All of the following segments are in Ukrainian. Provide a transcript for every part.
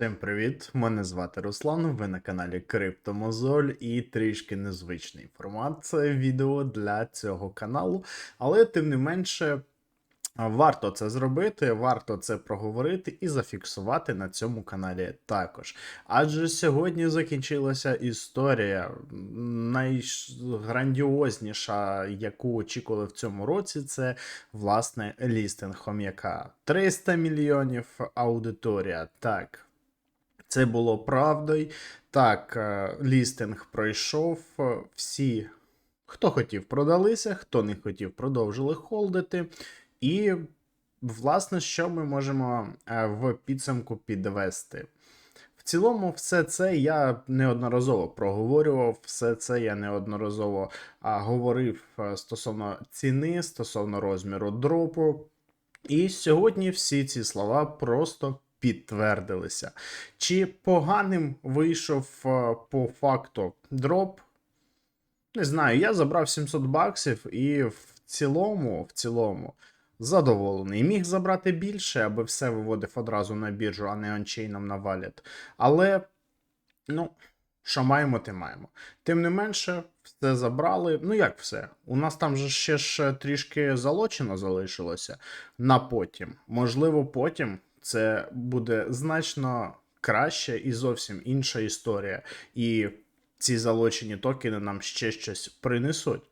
Всім привіт! Мене звати Руслан. Ви на каналі Криптомозоль і трішки незвичний формат це відео для цього каналу, але тим не менше. Варто це зробити, варто це проговорити і зафіксувати на цьому каналі також. Адже сьогодні закінчилася історія найграндіозніша, яку очікували в цьому році, це власне лістинг хом'яка. 300 мільйонів аудиторія. Так, це було правдою. Так, е, лістинг пройшов. е, Всі, хто хотів, продалися, хто не хотів, продовжили холдити. І, власне, що ми можемо е, в підсумку підвести? В цілому, все це я неодноразово проговорював, все це я неодноразово говорив стосовно ціни, стосовно розміру дропу. І сьогодні всі ці слова просто підтвердилися. Чи поганим вийшов е, по факту дроп? Не знаю, я забрав 700 баксів і в цілому, в цілому, задоволений. Міг забрати більше, аби все виводив одразу на біржу, а не анчейном на валет. Але, ну, що маємо, те маємо. Тим не менше, все забрали. Ну як все? У нас там же ще ж трішки залочено залишилося на потім. Можливо, потім це буде значно краще і зовсім інша історія. І ці залочені токени нам ще щось принесуть.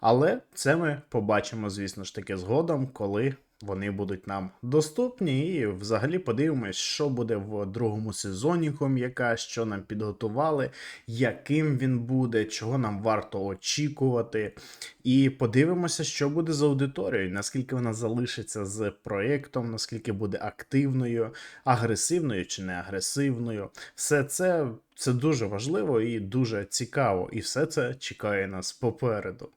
Але це ми побачимо, звісно ж таки, згодом, коли вони будуть нам доступні, і взагалі подивимось, що буде в другому сезоні хом'яка, що нам підготували, яким він буде, чого нам варто очікувати. І подивимося, що буде з аудиторією, наскільки вона залишиться з проєктом, наскільки буде активною, агресивною чи не агресивною. Все це, це дуже важливо і дуже цікаво, і все це чекає нас попереду.